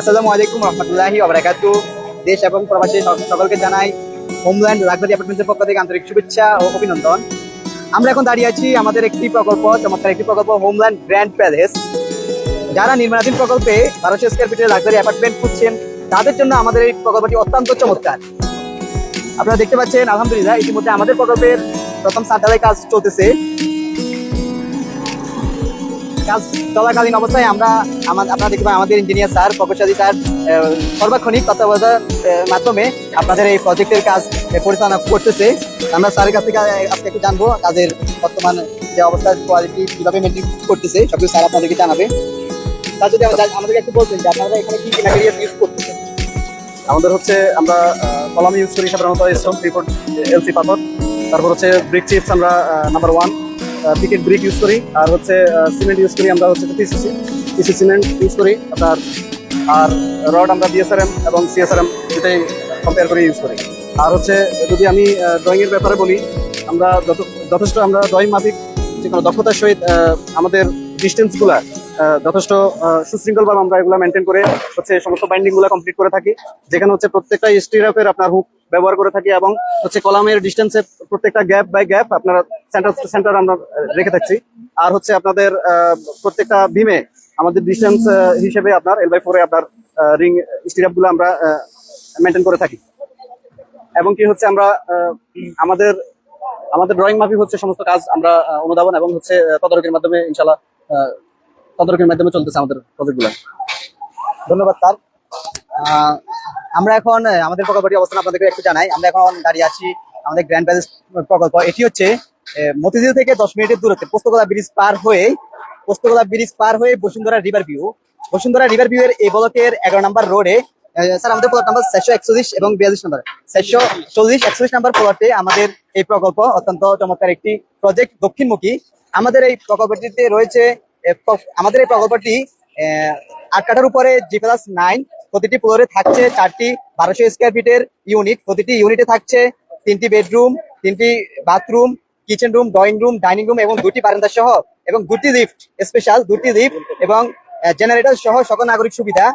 আসসালামু আলাইকুম রহমতুল্লাহি ওবরাকাতু দেশ এবং প্রবাসী সকলকে জানাই হোমল্যান্ড লাক্সারি অ্যাপার্টমেন্টের পক্ষ থেকে আন্তরিক শুভেচ্ছা ও অভিনন্দন। আমরা এখন দাঁড়িয়ে আছি আমাদের একটি প্রকল্প, চমৎকার একটি প্রকল্প, হোমল্যান্ড গ্র্যান্ড প্যালেস। যারা নির্মাণাধীন প্রকল্পে বারোশো স্কোয়ার ফিটের লাক্সারি অ্যাপার্টমেন্ট খুঁজছেন, তাদের জন্য আমাদের এই প্রকল্পটি অত্যন্ত চমৎকার। আপনারা দেখতে পাচ্ছেন, আলহামদুলিল্লাহ, ইতিমধ্যে আমাদের প্রকল্পের প্রথম সাতটালাই কাজ চলতেছে। কাজ চলাকালীন অবস্থায় আমরা আমা- আপনারা দেখতে আমাদের ইঞ্জিনিয়ার স্যার প্রকৌশলী স্যার সর্বাক্ষণিক তত্ত্বাবধান আহ, মাধ্যমে আপনাদের এই প্রজেক্টের কাজ পরিচালনা করতেছে। আমরা স্যারের কাছ থেকে আজকে একটু জানব কাজের বর্তমান যে অবস্থা কোয়ালিটি কীভাবে মেনটেন করতেছে সবকিছু স্যার আপনাদেরকে জানাবে। তার যদি আমাদেরকে একটু বলতেন যে আপনারা এখানে কি কি ম্যাটেরিয়াল ইউজ করতেছেন? আমাদের হচ্ছে আমরা কলাম ইউজ করি সাধারণত স্টোন রিপোর্ট এলসি পাথর তারপর হচ্ছে ব্রিক চিপস আমরা number one picket brick use করি। আর হচ্ছে সিমেন্ট ইউজ করি আমরা হচ্ছে পিসিসি পিসি সিমেন্ট ইউজ করি। আপনার আর রড আমরা বিএসআরএম এবং সিএসআরএম দুটাই কম্পেয়ার করে ইউজ করি। আর হচ্ছে যদি আমি ড্রয়িংয়ের ব্যাপারে বলি আমরা যথেষ্ট আমরা ড্রয়িং মাফিক যে কোনো দক্ষতার সহিত আমাদের ডিস্টেন্সগুলা আহ, যথেষ্ট সুশৃঙ্খল ভাবে আমরা এগুলো মেনটেন করে হচ্ছে সমস্ত বাইন্ডিংগুলা কমপ্লিট করে থাকি। যেখানে হচ্ছে প্রত্যেকটা স্টিরাপের আপনার হুক ব্যবহার করে থাকি এবং হচ্ছে কলামের ডিস্টেন্সে প্রত্যেকটা গ্যাপ বাই গ্যাপ আপনার সেন্টার সেন্টার আমরা রেখে থাকছি। আর হচ্ছে আপনাদের প্রত্যেকটা বিমে আমাদের ডিস্টেন্স হিসেবে আপনার এল বাই ফোরে আপনার রিং স্টিরাপগুলো আমরা মেনটেন করে থাকি। এবং কি হচ্ছে আমরা আমাদের আমাদের ড্রয়িং মাফিক হচ্ছে সমস্ত কাজ আমরা অনুধাবন এবং হচ্ছে তদারকির মাধ্যমে ইনশাল্লাহ তদারকির মাধ্যমে চলতেছে আমাদের প্রজেক্টগুলো ধন্যবাদ, স্যার। আমরা এখন আমাদের প্রকল্পটি অবস্থান আপনাদেরকে একটু জানাই। আমরা এখন দাঁড়িয়ে আছি আমাদের গ্র্যান্ড প্যালেস প্রকল্প। এটি হচ্ছে মতিঝিল থেকে দশ মিনিটের দূরত্বে পোস্তগোলা ব্রিজ পার হয়ে পোস্তগোলা ব্রিজ পার হয়ে Bashundhara river view Bashundhara river view এর এই ব্লকের এগারো নম্বর রোডে স্যার, আমাদের প্লট নাম্বার চারশো একচল্লিশ এবং বিয়াল্লিশ নম্বর। চারশো চল্লিশ, একচল্লিশ নম্বর প্লটে আমাদের এই প্রকল্প অত্যন্ত চমৎকার একটি প্রজেক্ট দক্ষিণমুখী। আমাদের এই প্রকল্পটিতে রয়েছে আমাদের এই প্রকল্পটি আট কাঠার উপরে জি প্লাস নাইন প্রতিটি ফ্লোরে থাকছে চারটি বারোশো স্কোয়ার ফিটের ইউনিট প্রতিটি ইউনিটে থাকছে তিনটি বেডরুম তিনটি bathroom kitchen room drawing room dining room এবং দুটি বারান্দা সহ এবং দুটি লিফট স্পেশাল দুটি লিফট এবং জেনারেটর সহ সকল নাগরিক সুবিধা।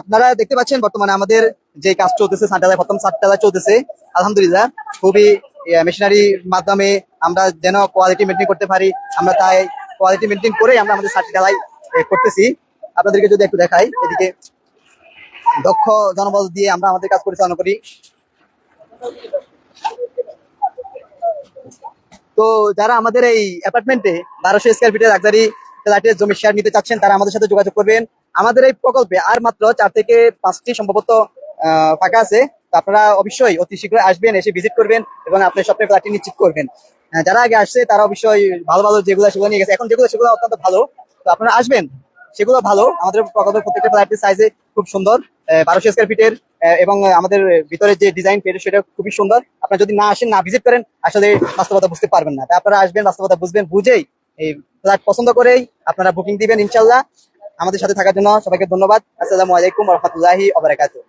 আপনারা দেখতে পাচ্ছেন বর্তমানে আমাদের যে কাজ চলতেছে সাতটালায় প্রথম সাতটালায় চলতেছে। আলহামদুলিল্লাহ, খুবই মেশিনারির মাধ্যমে আমরা যেন কোয়ালিটি মেনটেন করতে পারি, আমরা তাই কোয়ালিটি মেনটেন করে আমরা আমাদের সাতটি ডালাই করতেছি। আপনাদেরকে যদি একটু দেখাই, এদিকে দক্ষ জনবল দিয়ে আমরা আমাদের কাজ পরিচালনা করি। তো যারা আমাদের এই অ্যাপার্টমেন্টে বারোশো স্কোয়ার ফিটের লাক্সারি ফ্ল্যাটের জমি শেয়ার নিতে চাচ্ছেন, তারা আমাদের সাথে যোগাযোগ করবেন। আমাদের এই প্রকল্পে আর মাত্র চার থেকে পাঁচটি সম্ভবত ফাঁকা আছে। আপনারা অবশ্যই অতি শীঘ্রই আসবেন, এসে ভিজিট করবেন এবং আপনার স্বপ্নের ফ্ল্যাটটি নিশ্চিত করবেন। যারা আগে আসছে, তারা অবশ্যই ভালো ভালো যেগুলো সেগুলো নিয়ে গেছে। এখন যেগুলো, সেগুলো অত্যন্ত ভালো। তো আপনারা আসবেন, সেগুলো ভালো। আমাদের প্রকল্পের প্রত্যেকটা ফ্ল্যাটের সাইজে খুব সুন্দর বারোশো স্কোয়ার ফিটের এবং আমাদের ভিতরে যে ডিজাইন পেয়েছে সেটা খুবই সুন্দর। আপনারা যদি না আসেন, না ভিজিট করেন, আসলে বাস্তবতা বুঝতে পারবেন না। তাই আপনারা আসবেন, বাস্তবতা বুঝবেন, বুঝেই এই ফ্ল্যাট পছন্দ করেই আপনারা বুকিং দিবেন ইনশাল্লাহ আমাদের সাথে থাকার জন্য সবাইকে ধন্যবাদ। আসসালামু আলাইকুম রহমতুল্লাহি ওবারাকাতুহ